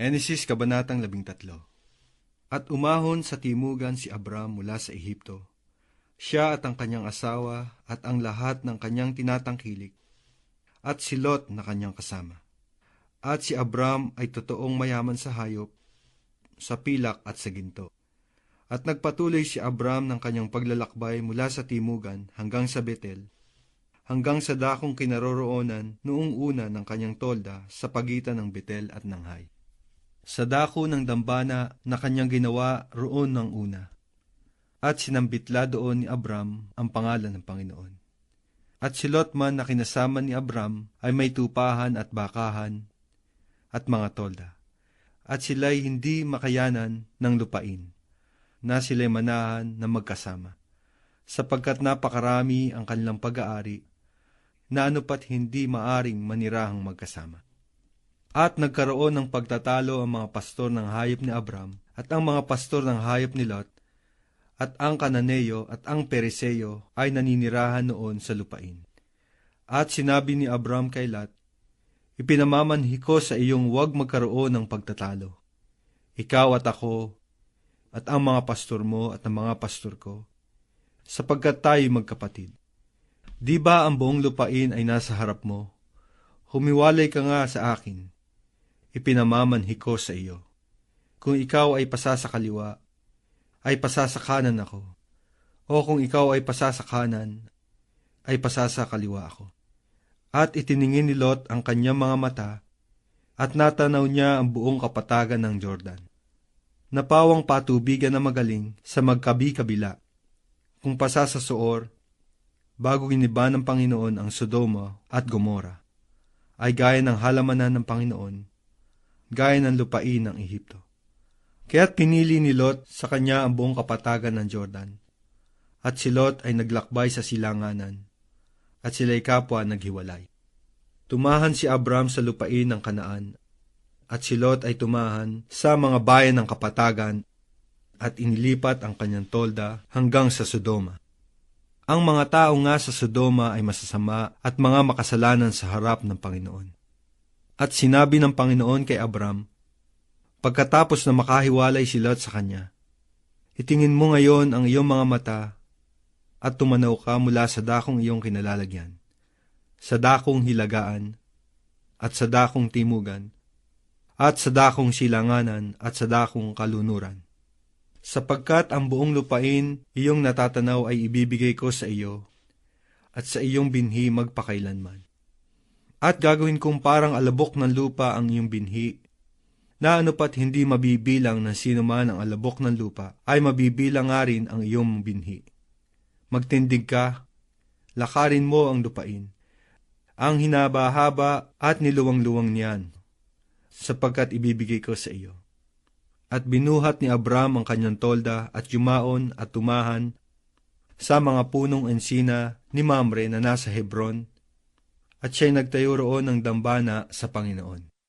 Henesis Kabanatang 13 At umahon sa timugan si Abram mula sa Ehipto, siya at ang kanyang asawa at ang lahat ng kanyang tinatangkilik, at si Lot na kanyang kasama. At si Abram ay totoong mayaman sa hayop, sa pilak at sa ginto. At nagpatuloy si Abram ng kanyang paglalakbay mula sa timugan hanggang sa Betel, hanggang sa dakong kinaroroonan noong una ng kanyang tolda sa pagitan ng Betel at ng Hay. Sa dako ng dambana na kanyang ginawa roon ng una. At sinambitla doon ni Abram ang pangalan ng Panginoon. At si Lot man na kinasama ni Abram ay may tupahan at bakahan at mga tolda. At sila'y hindi makayanan ng lupain, na sila'y manahan na magkasama, sapagkat napakarami ang kanilang pag-aari, na anupat hindi maaring manirahang magkasama. At nagkaroon ng pagtatalo ang mga pastor ng hayop ni Abram at ang mga pastor ng hayop ni Lot, at ang Kananeo at ang Periseo ay naninirahan noon sa lupain. At sinabi ni Abram kay Lot, Ipinamamanhi ko sa iyong huwag magkaroon ng pagtatalo. Ikaw at ako, at ang mga pastor mo at ang mga pastor ko, sapagkat tayo magkapatid. Di ba ang buong lupain ay nasa harap mo? Humiwalay ka nga sa akin. Ipinamamanhi ko sa iyo. Kung ikaw ay pasa sa kaliwa, ay pasa sa kanan ako. O kung ikaw ay pasa sa kanan, ay pasa sa kaliwa ako. At itiningin ni Lot ang kanyang mga mata, at natanaw niya ang buong kapatagan ng Jordan. Napawang patubigan na magaling sa magkabi-kabila. Kung pasa bago giniba ng Panginoon ang Sodoma at Gomora, ay gaya ng halamanan ng Panginoon, gaya ng lupain ng Ehipto. Kaya't pinili ni Lot sa kanya ang buong kapatagan ng Jordan. At si Lot ay naglakbay sa silanganan, at sila'y kapwa naghiwalay. Tumahan si Abram sa lupain ng Kanaan, at si Lot ay tumahan sa mga bayan ng kapatagan, at inilipat ang kanyang tolda hanggang sa Sodoma. Ang mga tao nga sa Sodoma ay masasama at mga makasalanan sa harap ng Panginoon. At sinabi ng Panginoon kay Abram, pagkatapos na makahiwalay si Lot sa kanya, Itingin mo ngayon ang iyong mga mata at tumanaw ka mula sa dakong iyong kinalalagyan, sa dakong hilagaan, at sa dakong timugan, at sa dakong silanganan, at sa dakong kalunuran. Sapagkat ang buong lupain iyong natatanaw ay ibibigay ko sa iyo, at sa iyong binhi magpakailanman. At gagawin kong parang alabok ng lupa ang iyong binhi, na anupat hindi mabibilang ng sino man ang alabok ng lupa, ay mabibilang nga rin ang iyong binhi. Magtindig ka, lakarin mo ang lupain, ang hinaba-haba at niluwang-luwang niyan, sapagkat ibibigay ko sa iyo. At binuhat ni Abram ang kanyang tolda at yumaon at tumahan sa mga punong ensina ni Mamre na nasa Hebron, at siya'y nagtayo roon ng dambana sa Panginoon.